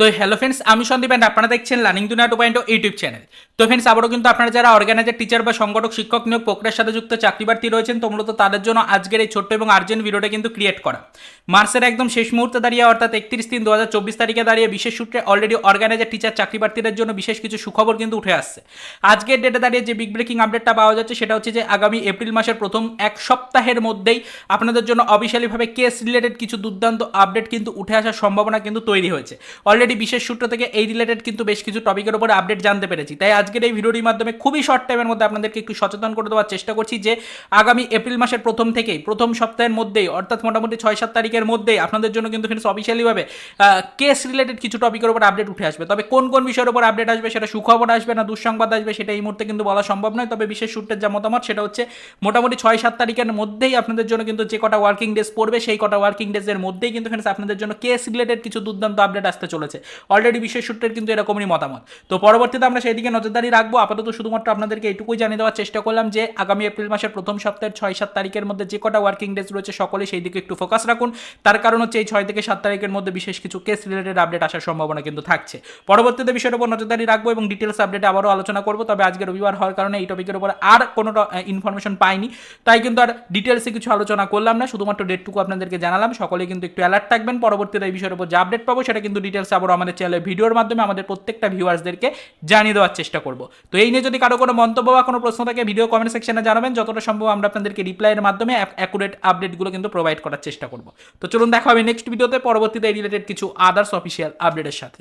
তো hello friends আমি Sandeep and আপনারা দেখছেন learning Duniya two point YouTube channel তো ফ্রেন্ডস আবারও কিন্তু আপনারা যারা অর্গানাইজার টিচার বা সংগঠক, শিক্ষক নিয়োগ প্রক্রিয়ার সাথে যুক্ত চাকরি প্রার্থী রয়েছেন, তো মূলত তাদের জন্য আজকের এই ছোট্ট এবং আর্জেন্ট ভিডিওটা কিন্তু ক্রিয়েট করা। মার্চের একদম শেষ মুহূর্তে দাঁড়িয়ে, অর্থাৎ একত্রিশ তিন দু হাজার চব্বিশ তারিখে দাঁড়িয়ে বিশেষ সূত্রে অলরেডি অর্গানাইজার টিচার চাকরি প্রার্থীদের জন্য বিশেষ কিছু সুখবর কিন্তু উঠে আসছে। আজকের ডেটে দাঁড়িয়ে যে বিগ ব্রেকিং আপডেটটা পাওয়া যাচ্ছে, সেটা হচ্ছে যে আগামী এপ্রিল মাসের প্রথম এক সপ্তাহের মধ্যেই আপনাদের জন্য অফিসিয়ালিভাবে কেস রিলেটেড কিছু দুর্দান্ত আপডেট কিন্তু উঠে আসার সম্ভাবনা কিন্তু তৈরি হয়েছে। অলরেডি বিশেষ সূত্র থেকে এই রিলেটেড কিন্তু বেশ কিছু টপিকের উপরে আপডেট জানতে পেরেছি। তাই আজকের এই ভিডিওটির মাধ্যমে খুবই শর্ট টাইমের মধ্যে আপনাদেরকে একটু সচেতন করে দেওয়ার চেষ্টা করছি যে, আগামী এপ্রিল মাসের প্রথম থেকেই, প্রথম সপ্তাহের মধ্যেই, অর্থাৎ মোটামুটি ছয় সাত তারিখের মধ্যেই আপনাদের জন্য কিন্তু ফ্রেন্ডস অফিসিয়ালিভাবে কেস রিলেটেড কিছু টপিকের উপর আপডেট উঠে আসবে। তবে কোন কোন বিষয়ের উপর আপডেট আসবে সেটা সুখবর আসবে না দুঃসংবাদ আসবে সেটা এই মুহূর্তে কিন্তু বলা সম্ভব নয়। তবে বিশেষ সূত্রের যা মতামত সেটা হচ্ছে, মোটামুটি ছয় সাত তারিখের মধ্যেই আপনাদের জন্য কিন্তু যে কটা ওয়ার্কিং ডেজ পড়বে, সেই কটা ওয়ার্কিং ডেজের মধ্যেই কিন্তু ফ্রেন্ডস আপনাদের জন্য কেস রিলেটেড কিছু দুর্দান্ত আপডেট আসতে চলেছে। অলরেডি বিশেষ সূত্রের কিন্তু এরকমই মতামত। তো পরবর্তীতে আমরা সেই দিকে নজরদারি রাখব। আপাতত শুধুমাত্র আপনাদেরকে এইটুকুই জানিয়ে দেওয়ার চেষ্টা করলাম যে, আগামী এপ্রিল মাসের প্রথম সপ্তাহের ছয় সাত তারিখের মধ্যে যে কটা ওয়ার্কিং ডেজ রয়েছে সকলে সেই দিকে একটু ফোকাস রাখুন। তার কারণ হচ্ছে এই ছয় থেকে সাত তারিখের মধ্যে বিশেষ কিছু কেস রিলেটেড আপডেট আসার সম্ভাবনা কিন্তু থাকছে। পরবর্তীতে বিষয়ের উপর নজরদারি রাখব এবং ডিটেলস আপডেটে আবারও আলোচনা করব। তবে আজকে রবিবার হওয়ার কারণে এই টপিকের উপর আর কোনো ইনফরমেশন পাইনি। তাই কিন্তু আর ডিটেলসে কিছু আলোচনা করলাম না। শুধুমাত্র ডেটটুকু আপনাদেরকে জানালাম। সকলে কিন্তু একটু অ্যালার্ট থাকবেন। পরবর্তীতে এই বিষয়ের উপর যে আপডেট পাবো, সেটা কিন্তু ডিটেলস আবারও আমাদের চ্যানেলের ভিডিওর মাধ্যমে আমাদের প্রত্যেকটা ভিউয়ার্সদেরকে জানিয়ে দেওয়ার চেষ্টা করব। তো এই নিয়ে যদি কারও কোনো মন্তব্য বা কোনো প্রশ্ন থাকে ভিডিও কমেন্ট সেকশনে জানাবেন। যতটা সম্ভব আমরা আপনাদেরকে রিপ্লাইয়ের মাধ্যমে অ্যাকুরেট আপডেটগুলো কিন্তু প্রোভাইড করার চেষ্টা করব। তো চলুন দেখা হবে নেক্সট ভিডিওতে পরবর্তীতে রিলেটেড কিছু আদার্স অফিসিয়াল আপডেটের সাথে।